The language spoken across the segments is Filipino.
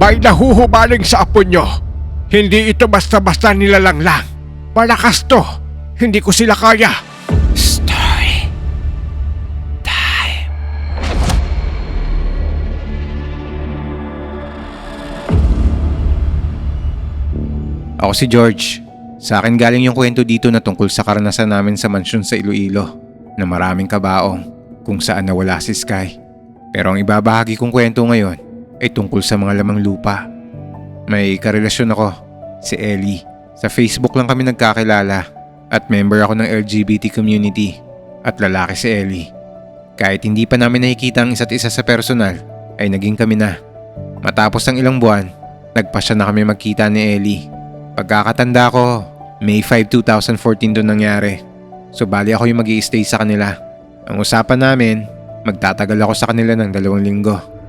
May nahuhumaling sa apo nyo. Hindi ito basta-basta nilalang lang. Malakas to. Hindi ko sila kaya. Story time. Ako si George. Sa akin galing yung kwento dito na tungkol sa karanasan namin sa mansyon sa Iloilo na maraming kabaong kung saan nawala si Sky. Pero ang ibabahagi kong kwento ngayon ay tungkol sa mga lamang lupa. May karelasyon ako, si Ellie. Sa Facebook lang kami nagkakilala at member ako ng LGBT community at lalaki si Ellie. Kahit hindi pa namin nakikita ang isa't isa sa personal, ay naging kami na. Matapos ng ilang buwan, nagpasya na kami magkita ni Ellie. Pagkakatanda ko, May 5, 2014 doon nangyari. So bali ako yung mag stay sa kanila. Ang usapan namin, magtatagal ako sa kanila ng dalawang linggo.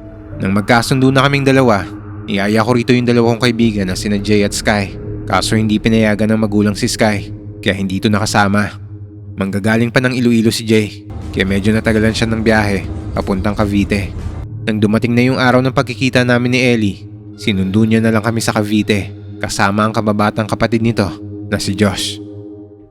Nang magkasundo na kaming dalawa, niyaya ko rito yung dalawang kong kaibigan na sina Jay at Sky. Kaso hindi pinayagan ng magulang si Sky, kaya hindi ito nakasama. Manggagaling pa ng Iloilo si Jay, kaya medyo natagalan siya ng biyahe, papuntang Cavite. Nang dumating na yung araw ng pagkikita namin ni Ellie, sinundo niya na lang kami sa Cavite, kasama ang kababatang kapatid nito na si Josh.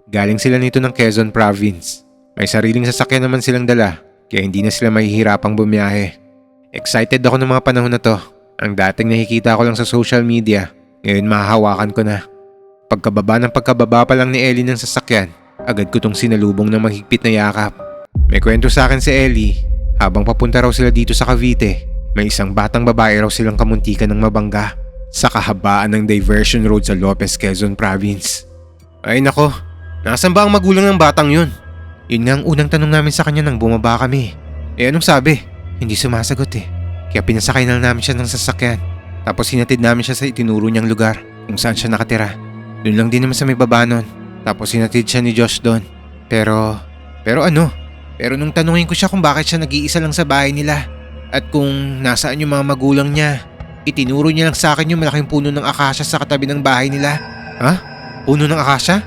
Galing sila nito ng Quezon Province. May sariling sasakyan naman silang dala, kaya hindi na sila mahihirapang bumiyahe. Excited ako ng mga panahon na to. Ang dating nakikita ko lang sa social media, ngayon mahahawakan ko na. Pagkababa ng pagkababa pa lang ni Ellie ng sasakyan, agad ko tong sinalubong ng mahigpit na yakap. May kwento sa akin si Ellie, habang papunta raw sila dito sa Cavite, may isang batang babae raw silang kamuntikan ng mabangga sa kahabaan ng diversion road sa Lopez, Quezon Province. Ay nako, nasan ba ang magulang ng batang yun? Yun nga ang unang tanong namin sa kanya nang bumaba kami. Eh anong sabi? Hindi sumasagot eh. Kaya pinasakay na namin siya ng sasakyan. Tapos hinatid namin siya sa itinuro niyang lugar kung saan siya nakatira. Doon lang din naman sa may baba nun. Tapos hinatid siya ni Josh doon. Pero, pero ano? Pero nung tanungin ko siya kung bakit siya nag-iisa lang sa bahay nila at kung nasaan yung mga magulang niya, itinuro niya lang sa akin yung malaking puno ng akasya sa katabi ng bahay nila. Ha? Puno ng akasya?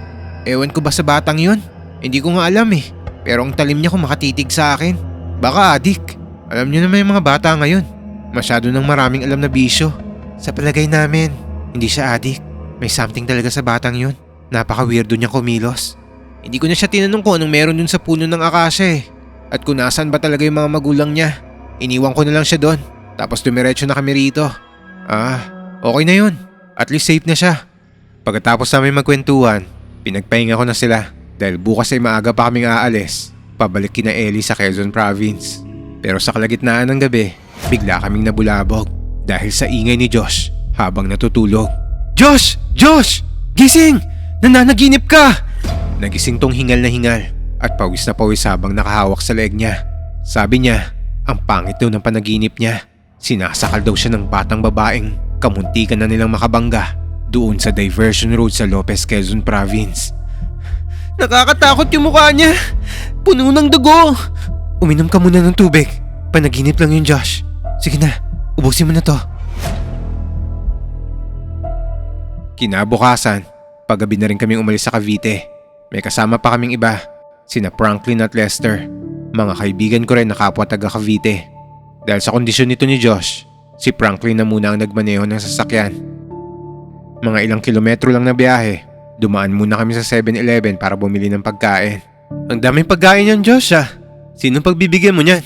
Ewan ko ba sa batang yun? Hindi ko nga alam eh. Pero ang talim niya kung makatitig sa akin. Baka adik. Alam niyo naman yung mga bata ngayon. Masyado nang maraming alam na bisyo. Sa palagay namin, hindi siya adik. May something talaga sa batang yun. Napaka-weirdo niya kumilos. Hindi ko na siya tinanong kung anong meron dun sa puno ng akasya eh. At kung nasaan ba talaga yung mga magulang niya. Iniwan ko na lang siya doon. Tapos dumiretso na kami rito. Ah, okay na yun. At least safe na siya. Pagkatapos namin magkwentuhan, pinagpahinga ko na sila dahil bukas ay maaga pa kaming aalis. Pabalik kina Ellie sa Quezon Province. Pero sa kalagitnaan ng gabi, bigla kaming nabulabog dahil sa ingay ni Josh habang natutulog. Josh! Josh! Gising! Nananaginip ka! Nagising tong hingal na hingal at pawis na pawis habang nakahawak sa leg niya. Sabi niya, ang pangit daw ng panaginip niya. Sinasakal daw siya ng batang babaeng kamuntikan na nilang makabangga doon sa diversion road sa Lopez, Quezon Province. Nakakatakot yung mukha niya. Puno ng dugo. Uminom ka muna ng tubig. Panaginip lang yun, Josh. Sige na, ubusin mo na to. Kinabukasan, paggabi na rin kaming umalis sa Cavite. May kasama pa kaming iba, sina Franklin at Lester. Mga kaibigan ko rin na kapwa taga Cavite. Dahil sa kondisyon nito ni Josh, si Franklin na muna ang nagmaneho ng sasakyan. Mga ilang kilometro lang na biyahe, dumaan muna kami sa 7-Eleven para bumili ng pagkain. Ang daming pagkain yan, Josh ah. Sinong pagbibigyan mo niyan?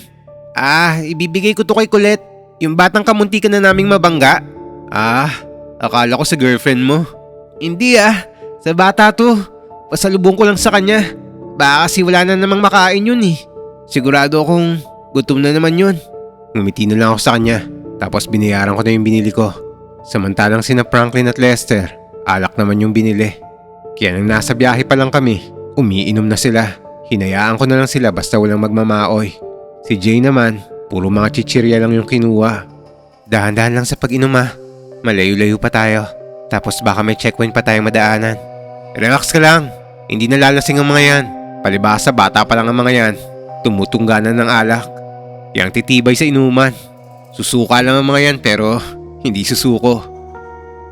Ah, ibibigay ko to kay Colette. Yung batang kamuntikan na naming mabangga. Ah, akala ko sa girlfriend mo. Hindi ah, sa bata to. Pasalubong ko lang sa kanya. Baka kasi wala na namang makain yun eh. Sigurado akong gutom na naman yun. Ngumiti na lang ako sa kanya. Tapos binayaran ko na yung binili ko. Samantalang sina Franklin at Lester, alak naman yung binili. Kaya nang nasa biyahe pa lang kami, umiinom na sila. Hinayaan ko na lang sila basta walang magmamaoy. Si Jay naman, puro mga chichirya lang yung kinuha. Dahan-dahan lang sa pag-inom ah. Malayo-layo pa tayo. Tapos baka may checkpoint pa tayong madaanan. Relax ka lang. Hindi nalalasing ang mga yan. Palibasa bata pa lang ang mga yan. Tumutungga na ng alak. Yang titibay sa inuman. Susuka lang ang mga yan pero hindi susuko.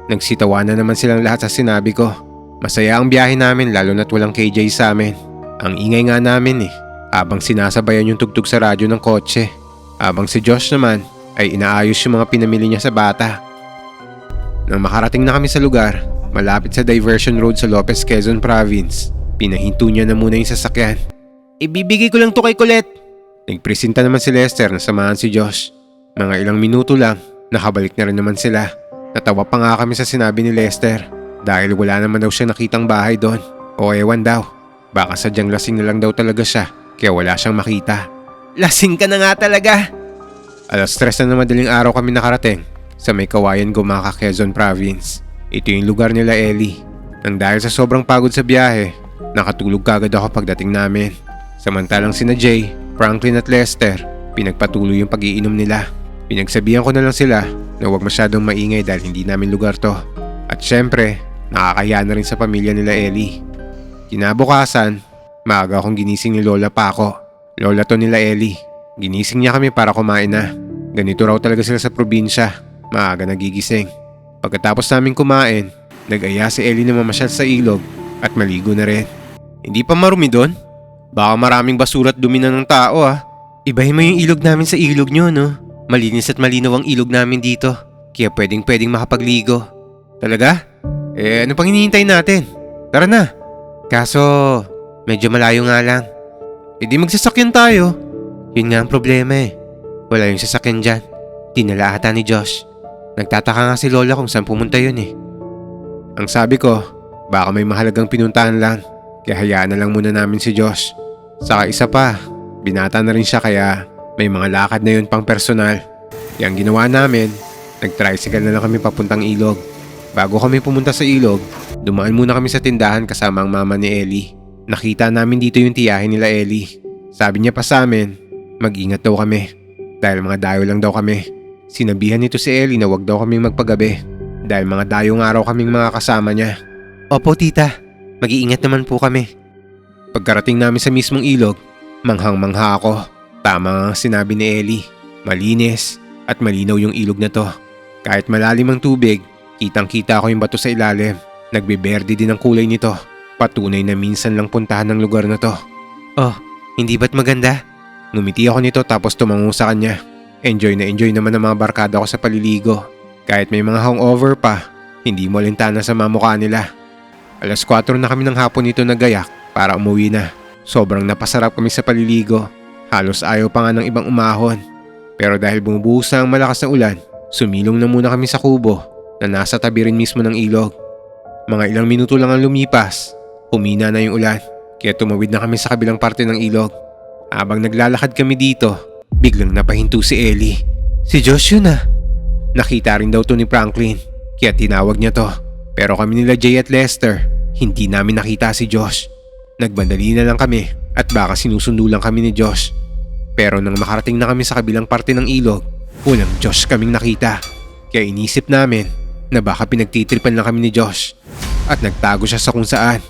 Nagsitawanan naman silang lahat sa sinabi ko. Masaya ang biyahe namin lalo na't walang KJ sa amin. Ang ingay nga namin eh. Habang sinasabayan yung tugtog sa radyo ng kotse. Habang si Josh naman ay inaayos yung mga pinamili niya sa bata. Nang makarating na kami sa lugar, malapit sa diversion road sa Lopez, Quezon Province, pinahinto niya na muna yung sasakyan. Ibibigay ko lang to kay Colette. Nagpresenta naman si Lester na samahan si Josh. Mga ilang minuto lang, nakabalik na rin naman sila. Natawa pa nga kami sa sinabi ni Lester dahil wala naman daw siya nakitang bahay doon. O ewan daw, baka sadyang lasing na lang daw talaga siya kaya wala siyang makita. Lasing ka na nga talaga! Alas tres na ng madaling araw kami nakarating sa may kawayan Gumaka, Quezon Province. Ito yung lugar nila Ellie. Nang dahil sa sobrang pagod sa biyahe, nakatulog kagad ako pagdating namin. Samantalang sina Jay, Franklin at Lester, pinagpatuloy yung pag-iinom nila. Pinagsabihan ko na lang sila na huwag masyadong maingay dahil hindi namin lugar to. At syempre, nakakaya na rin sa pamilya nila Ellie. Kinabukasan, maaga akong ginising ni Lola Paco. Lola to nila Ellie. Ginising niya kami para kumain na. Ganito raw talaga sila sa probinsya. Maaga nagigising. Pagkatapos namin kumain, nag-aya si Ellie na mamasyal sa ilog at maligo na rin. Hindi pa marumi doon? Baka maraming basura at dumi na ng tao ah. Ibahin mo yung ilog namin sa ilog nyo no. Malinis at malinaw ang ilog namin dito. Kaya pwedeng pwedeng makapagligo. Talaga? Eh ano pang hinihintay natin? Tara na. Kaso, medyo malayo nga lang. E di magsasakyan tayo. Yun nga ang problema eh. Wala yung sasakyan dyan. Dinala ata ni Josh. Nagtataka nga si Lola kung saan pumunta yun eh. Ang sabi ko, baka may mahalagang pinuntahan lang. Kaya hayaan na lang muna namin si Josh. Saka isa pa, binata na rin siya kaya may mga lakad na yun pang personal. Kaya ang ginawa namin, nag-tricycle na lang kami papuntang ilog. Bago kami pumunta sa ilog, dumaan muna kami sa tindahan kasama ang mama ni Ellie. Nakita namin dito yung tiyahin nila Ellie. Sabi niya pa sa amin, mag-ingat daw kami. Dahil mga dayo lang daw kami. Sinabihan nito si Ellie na wag daw kaming magpagabi. Dahil mga dayong araw kaming mga kasama niya. Opo tita, mag-iingat naman po kami. Pagkarating namin sa mismong ilog, manghang-mangha ako. Tama nga ang sinabi ni Ellie. Malinis at malinaw yung ilog na to. Kahit malalim ang tubig, kitang-kita ko yung bato sa ilalim. Nagbeberde din ang kulay nito. Patunay na minsan lang puntahan ng lugar na to. Oh, hindi ba't maganda? Ngumiti ako nito tapos tumango sa kanya. Enjoy na enjoy naman ang mga barkada ko sa paliligo. Kahit may mga hangover pa, hindi mo lintana sa mamukha nila. Alas 4 na kami ng hapon nito nagayak para umuwi na. Sobrang napasarap kami sa paliligo. Halos ayaw pa nga ng ibang umahon. Pero dahil bumubuhos na ang malakas na ulan, sumilong na muna kami sa kubo na nasa tabi rin mismo ng ilog. Mga ilang minuto lang ang lumipas, humina na yung ulan kaya tumawid na kami sa kabilang parte ng ilog. Habang naglalakad kami dito, biglang napahinto si Ellie. Si Josh yun ah. Nakita rin daw to ni Franklin kaya tinawag niya to. Pero kami nila Jay at Lester, hindi namin nakita si Josh. Nagbandali na lang kami at baka sinusundo lang kami ni Josh. Pero nang makarating na kami sa kabilang parte ng ilog, walang Josh kaming nakita. Kaya inisip namin na baka pinagtitripan lang kami ni Josh at nagtago siya sa kung saan.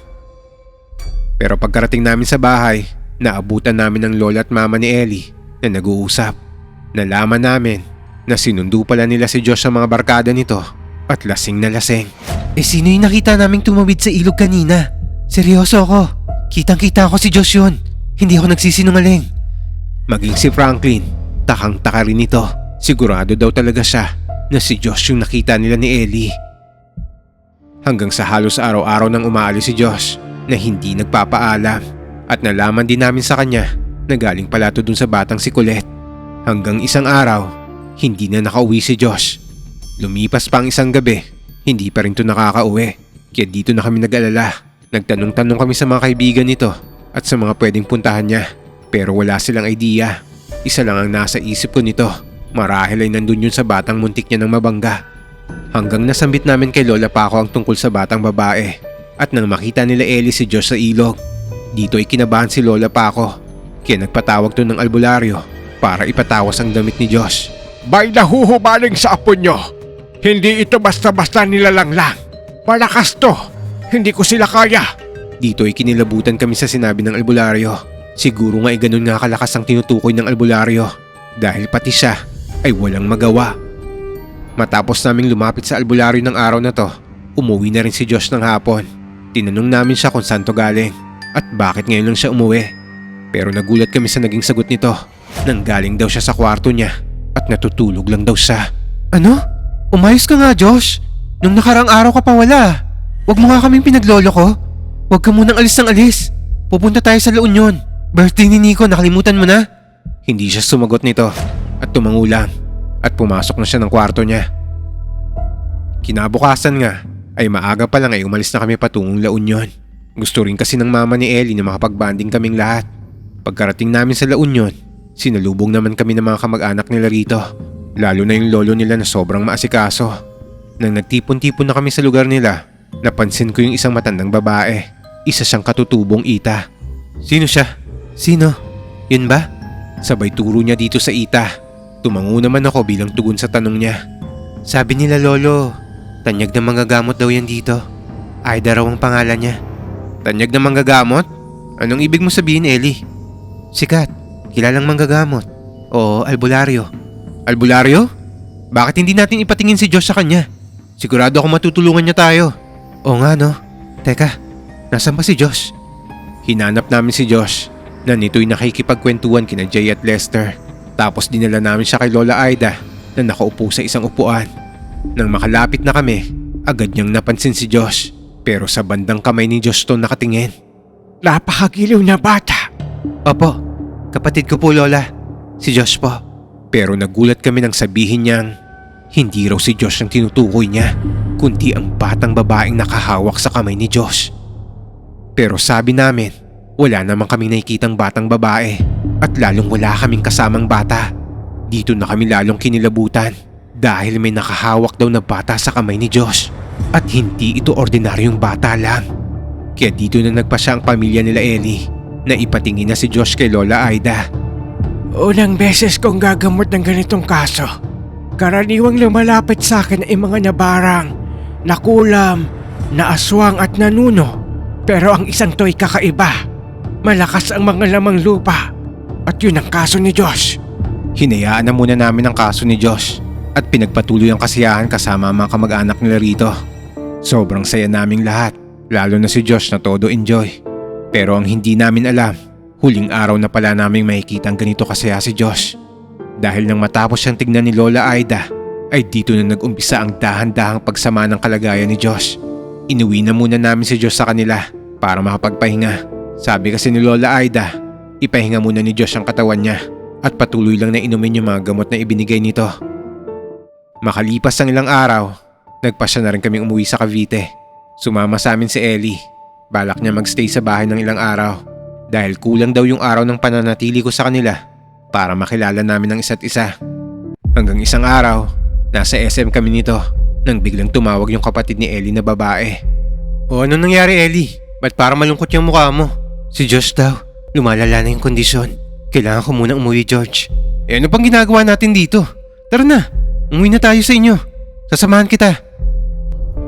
Pero pagkarating namin sa bahay, naabutan namin ng lola at mama ni Ellie na nag-uusap. Nalaman namin na sinundo pala nila si Josh sa mga barkada nito at lasing na lasing. Eh sino yung nakita naming tumawid sa ilog kanina? Seryoso ako. Kitang kita ako si Josh yun. Hindi ako nagsisinungaling. Maging si Franklin, takang taka rin ito. Sigurado daw talaga siya na si Josh yung nakita nila ni Ellie. Hanggang sa halos araw-araw nang umaalis si Josh na hindi nagpapaalam at nalaman din namin sa kanya na galing pala to dun sa batang si Colette. Hanggang isang araw, hindi na nakauwi si Josh. Lumipas pa ang isang gabi, hindi pa rin to nakakauwi. Kaya dito na kami nag-alala. Nagtanong-tanong kami sa mga kaibigan nito at sa mga pwedeng puntahan niya. Pero wala silang idea. Isa lang ang nasa isip ko nito. Marahil ay nandun yun sa batang muntik niya ng mabangga. Hanggang nasambit namin kay Lola Paco ang tungkol sa batang babae. At nang makita nila Ellie si Josh sa ilog, dito ay kinabahan si Lola Paco. Kaya nagpatawag to ng albularyo para ipatawas ang damit ni Josh. May nahuhumaling sa apo nyo. Hindi ito basta-basta nilalang lang. Malakas to. Hindi ko sila kaya. Dito ay kinilabutan kami sa sinabi ng albularyo. Siguro nga ay ganun nga kalakas ang tinutukoy ng albularyo. Dahil pati siya ay walang magawa. Matapos naming lumapit sa albularyo ng araw na to, umuwi na rin si Josh ng hapon. Tinanong namin siya kung saan to galing at bakit ngayon lang siya umuwi. Pero nagulat kami sa naging sagot nito nang galing daw siya sa kwarto niya at natutulog lang daw siya. Ano? Umayos ka nga Josh. Nung nakarang araw ka pa wala. Huwag mo nga kaming pinaglolo ko. Huwag ka munang alis ng alis. Pupunta tayo sa La Union. Birthday ni Nico, nakalimutan mo na? Hindi siya sumagot nito at tumango lang at pumasok na siya ng kwarto niya. Kinabukasan nga ay maaga pa lang ay umalis na kami patungong La Union. Gusto rin kasi ng mama ni Ellie na makapag-banding kaming lahat. Pagkarating namin sa La Union, sinalubong naman kami ng mga kamag-anak nila rito. Lalo na yung lolo nila na sobrang maasikaso. Nang nagtipon-tipon na kami sa lugar nila, napansin ko yung isang matandang babae. Isa siyang katutubong ita. Sino siya? Sino? Yun ba? Sabay turo niya dito sa ita. Tumango naman ako bilang tugon sa tanong niya. Sabi nila lolo, tanyag na manggagamot daw yan dito. Aida raw ang pangalan niya. Tanyag na manggagamot? Anong ibig mo sabihin, Ellie? Sikat, kilalang manggagamot. Oo, albularyo. Albularyo? Bakit hindi natin ipatingin si Josh sa kanya? Sigurado ako matutulungan niya tayo. Oo nga no. Teka, nasan ba si Josh? Hinanap namin si Josh na nito'y nakikipagkwentuhan kina Jay at Lester. Tapos dinala namin siya kay Lola Aida na nakaupo sa isang upuan. Nang makalapit na kami, agad niyang napansin si Josh. Pero sa bandang kamay ni Josh to nakatingin. Napakagiliw na bata. Opo, kapatid ko po Lola. Si Josh po. Pero nagulat kami nang sabihin niyang hindi raw si Josh ang tinutukoy niya, kundi ang batang babaeng nakahawak sa kamay ni Josh. Pero sabi namin, wala naman kaming nakikitang batang babae at lalong wala kaming kasamang bata. Dito na kami lalong kinilabutan dahil may nakahawak daw na bata sa kamay ni Josh at hindi ito ordinaryong bata lang. Kaya dito na nagpasya ang pamilya nila Ellie na ipatingin na si Josh kay Lola Aida. Unang beses kong gagamot ng ganitong kaso. Karaniwang lumalapit sa akin ay mga nabarang, nakulam, naaswang at nanuno. Pero ang isang to'y kakaiba. Malakas ang mga lamang lupa. At yun ang kaso ni Josh. Hinayaan na muna namin ang kaso ni Josh at pinagpatuloy ang kasiyahan kasama ang mga kamag-anak nila rito. Sobrang saya naming lahat, lalo na si Josh na todo enjoy. Pero ang hindi namin alam, huling araw na pala namin makikita ang ganito kasaya si Josh. Dahil nang matapos siyang tignan ni Lola Aida, ay dito na nag-umpisa ang dahan-dahang pagsama ng kalagayan ni Josh. Inuwi na muna namin si Josh sa kanila para makapagpahinga. Sabi kasi ni Lola Aida, ipahinga muna ni Josh ang katawan niya at patuloy lang na inumin yung mga gamot na ibinigay nito. Makalipas ang ilang araw, nagpasya na rin kaming umuwi sa Cavite. Sumama sa amin si Ellie. Balak niya magstay sa bahay ng ilang araw dahil kulang daw yung araw ng pananatili ko sa kanila para makilala namin ang isa't isa. Hanggang isang araw, nasa SM kami nito nang biglang tumawag yung kapatid ni Ellie na babae. O ano nangyari Ellie? Ba't parang malungkot yung mukha mo? Si Josh daw, lumalala na yung kondisyon. Kailangan ko muna umuwi George. Eh ano pang ginagawa natin dito? Tara na, umuwi na tayo sa inyo. Sasamahan kita.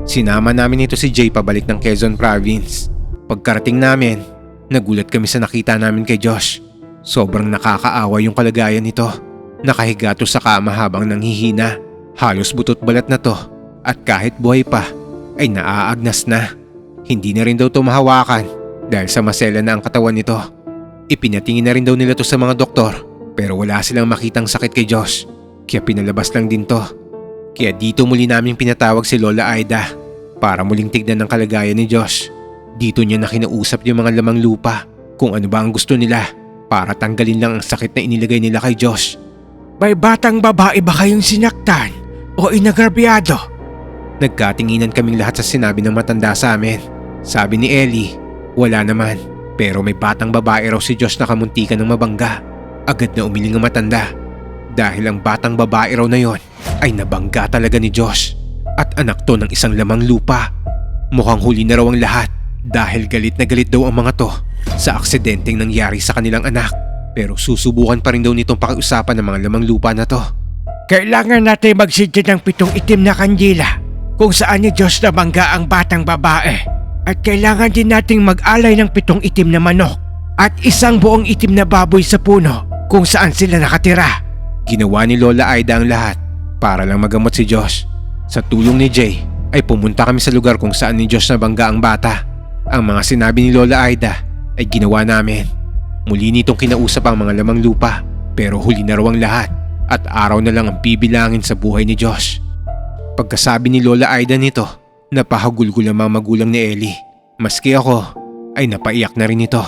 Sinama namin ito si Jay pabalik ng Quezon Province. Pagkarating namin, nagulat kami sa nakita namin kay Josh. Sobrang nakakaawa yung kalagayan nito. Nakahiga to sa kama habang nanghihina. Halos butot balat na to. At kahit buhay pa, ay naaagnas na. Hindi na rin daw to mahawakan dahil sa masela na ang katawan nito. Ipinatingin na rin daw nila to sa mga doktor pero wala silang makitang sakit kay Josh. Kaya pinalabas lang din to. Kaya dito muli namin pinatawag si Lola Aida para muling tignan ang kalagayan ni Josh. Dito niya na kinausap yung mga lamang lupa kung ano ba ang gusto nila para tanggalin lang ang sakit na inilagay nila kay Josh. May batang babae ba kayong sinaktan o inagrabyado? Nagkatinginan kaming lahat sa sinabi ng matanda sa amin. Sabi ni Ellie, wala naman. Pero may batang babae raw si Josh na kamuntikan ng mabangga. Agad na umiling ang matanda. Dahil ang batang babae raw na yon ay nabangga talaga ni Josh. At anak to ng isang lamang lupa. Mukhang huli na raw ang lahat dahil galit na galit daw ang mga to sa aksidenteng nangyari sa kanilang anak. Pero susubukan pa rin daw nitong pakiusapan ng mga lamang lupa na to. Kailangan natin magsidya ng pitong itim na kandila kung saan ni Diyos nabangga ang batang babae. At kailangan din nating mag-alay ng pitong itim na manok at isang buong itim na baboy sa puno kung saan sila nakatira. Ginawa ni Lola Aida ang lahat para lang magamot si Josh. Sa tulong ni Jay ay pumunta kami sa lugar kung saan ni Josh nabangga ang bata. Ang mga sinabi ni Lola Aida ay ginawa namin. Muli nitong kinausap ang mga lamang lupa pero huli na raw ang lahat at araw na lang ang bibilangin sa buhay ni Josh. pagkasabi ni Lola Aida nito, napahagulgul ang mga magulang ni Ellie. Maski ako, ay napaiyak na rin ito.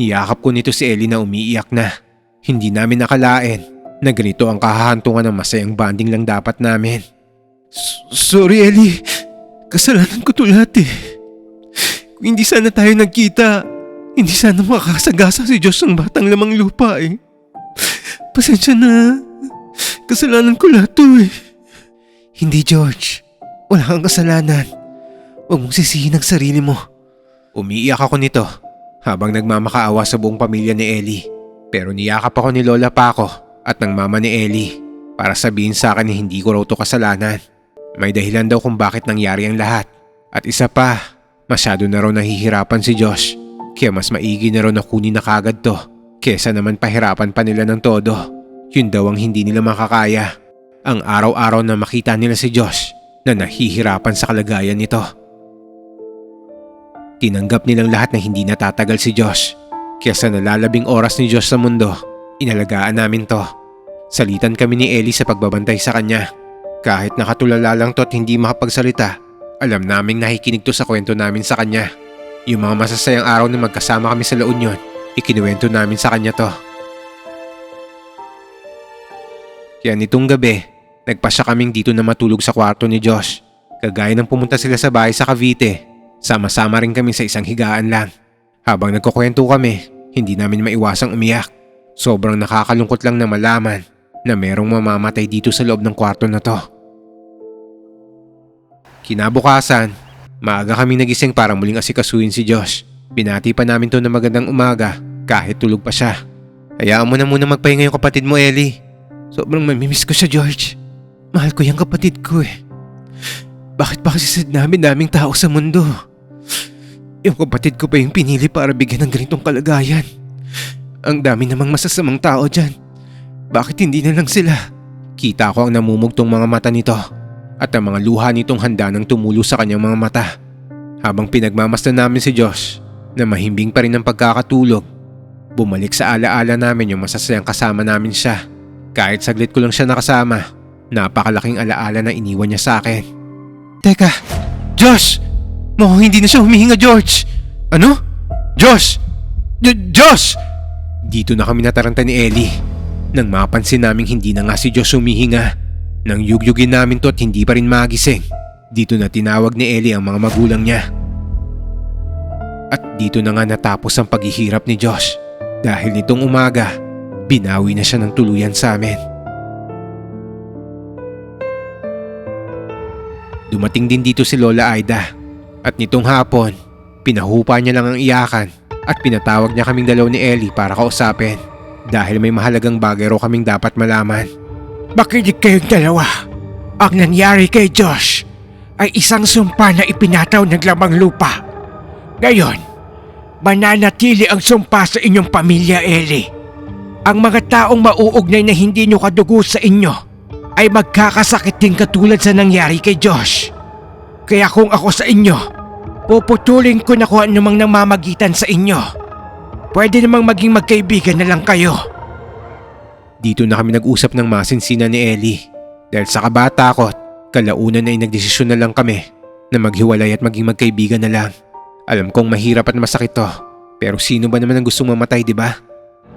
Niyakap ko nito si Ellie na umiiyak na. Hindi namin nakalain na ganito ang kahahantungan ng masayang banding lang dapat namin. sorry Ellie, kasalanan ko to lahat eh. Kung hindi sana tayo nagkita, hindi sana makakasagasa si Diyos ng batang lamang lupa eh. Pasensya na. Kasalanan ko lahat to eh. Hindi George. Wala kang kasalanan. Huwag mong sisihin ang sarili mo. Umiiyak ako nito habang nagmamakaawa sa buong pamilya ni Ellie. Pero niyakap ako ni Lola Paco at ng mama ni Ellie para sabihin sa akin na hindi ko raw to kasalanan. May dahilan daw kung bakit nangyari ang lahat. At isa pa, masyado na raw nahihirapan si Josh. Kaya mas maigi na raw na kunin na kagad to. Kesa naman pahirapan pa nila ng todo. Yun daw ang hindi nila makakaya. Ang araw-araw na makita nila si Josh na nahihirapan sa kalagayan nito. Tinanggap nilang lahat na hindi natatagal si Josh. Kaya sa nalalabing oras ni Josh sa mundo, inalagaan namin to. Salitan kami ni Ellie sa pagbabantay sa kanya. Kahit nakatulala lang to at hindi makapagsalita, alam naming nakikinig to sa kwento namin sa kanya. Yung mga masasayang araw na magkasama kami sa La Union, ikinuwento namin sa kanya to. Kaya nitong gabi, nagpasya kaming dito na matulog sa kwarto ni Josh. Kagaya ng pumunta sila sa bahay sa Cavite, sama-sama rin kami sa isang higaan lang. Habang nagkukwento kami, hindi namin maiwasang umiyak. Sobrang nakakalungkot lang na malaman na merong mamamatay dito sa loob ng kwarto na to. Kinabukasan, maaga kami nagising para muling asikasuhin si Josh. Binati pa namin to na magandang umaga kahit tulog pa siya. Hayaan mo na muna magpahinga yung kapatid mo, Ellie. Sobrang mamimiss ko siya, George. Mahal ko yung kapatid ko eh. Bakit ba kasi sa namin daming tao sa mundo? Yung kapatid ko pa yung pinili para bigyan ng ganitong kalagayan. Ang dami namang masasamang tao dyan. Bakit hindi na lang sila? Kita ko ang namumugtong mga mata nito at ang mga luha nitong handa ng tumulo sa kanyang mga mata. Habang pinagmamasdan namin si Josh na mahimbing pa rin ang pagkakatulog, bumalik sa alaala namin yung masasayang kasama namin siya. Kahit saglit ko lang siya nakasama, napakalaking alaala na iniwan niya sa akin. Teka, Josh! Mukhang hindi na siya humihinga, George! Ano? Josh! J- Josh! Dito na kami nataranta ni Ellie. Nang mapansin naming hindi na nga si Josh humihinga. Nang yugyugin namin to at hindi pa rin magising. Dito na tinawag ni Ellie ang mga magulang niya. At dito na nga natapos ang paghihirap ni Josh. Dahil nitong umaga, binawi na siya ng tuluyan sa amin. Dumating din dito si Lola Aida at nitong hapon, pinahupa niya lang ang iyakan at pinatawag niya kaming dalaw ni Ellie para kausapin dahil may mahalagang bagay raw kaming dapat malaman. Makinig kayong dalawa. Ang nangyari kay Josh ay isang sumpa na ipinataw ng lamang lupa. Ngayon, mananatili ang sumpa sa inyong pamilya, Ellie. Ang mga taong mauugnay na hindi nyo kadugo sa inyo ay magkakasakit din katulad sa nangyari kay Josh. Kaya kung ako sa inyo, puputulin ko na kung anumang namamagitan sa inyo. Pwede namang maging magkaibigan na lang kayo. Dito na kami nag-usap ng masinsina ni Ellie. Dahil sa kabata ko, kalaunan ay nagdesisyon na lang kami na maghiwalay at maging magkaibigan na lang. Alam kong mahirap at masakit to, pero sino ba naman ang gustong mamatay, di ba?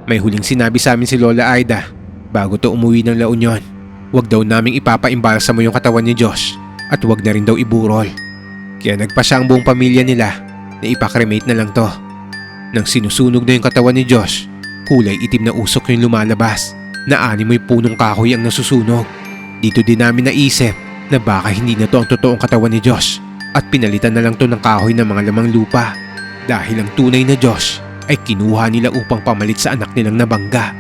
May huling sinabi sa amin si Lola Aida bago to umuwi ng La Union. Huwag daw naming ipapaimbalsa mo yung katawan ni Josh at huwag na rin daw iburol. Kaya nagpa siya ang buong pamilya nila na ipakremate na lang to. Nang sinusunog na yung katawan ni Josh, kulay itim na usok yung lumalabas na animoy punong kahoy ang nasusunog. Dito din namin naisip na baka hindi na to ang totoong katawan ni Josh at pinalitan na lang to ng kahoy ng mga lamang lupa dahil ang tunay na Josh ay kinuha nila upang pamalit sa anak nilang nabangga.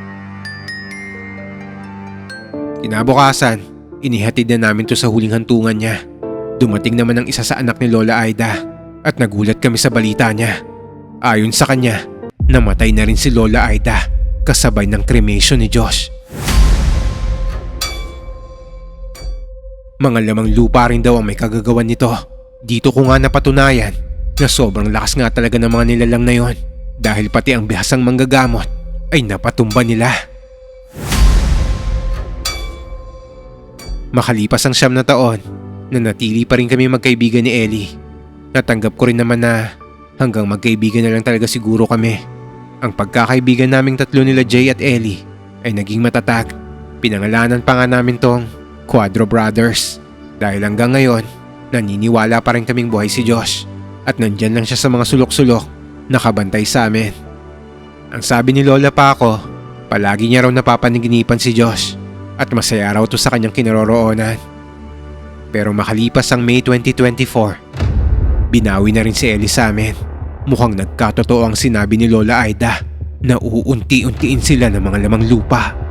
Kinabukasan, inihatid na namin to sa huling hantungan niya. Dumating naman ang isa sa anak ni Lola Aida at nagulat kami sa balita niya. Ayon sa kanya, namatay na rin si Lola Aida kasabay ng cremation ni Josh. Mga lamang lupa rin daw ang may kagagawan nito. Dito ko nga napatunayan na sobrang lakas nga talaga ng mga nilalang na yon dahil pati ang bihasang manggagamot ay napatumba nila. Makalipas ang siyam na taon, Nanatili pa rin kami magkaibigan ni Ellie. Natanggap ko rin naman na hanggang magkaibigan na lang talaga siguro kami. Ang pagkakaibigan naming tatlo nila Jay at Ellie ay naging matatag. Pinangalanan pa nga namin tong Quadro Brothers. Dahil hanggang ngayon, naniniwala pa rin kaming buhay si Josh at nandyan lang siya sa mga sulok-sulok nakabantay sa amin. Ang sabi ni Lola pa ako, palagi niya raw napapaniginipan si Josh at masaya raw to sa kanyang kinaroroonan. Pero makalipas ang May 2024, binawi na rin si Ellie sa amin. Mukhang nagkatotoo ang sinabi ni Lola Aida na uunti-untiin sila ng mga lamang lupa.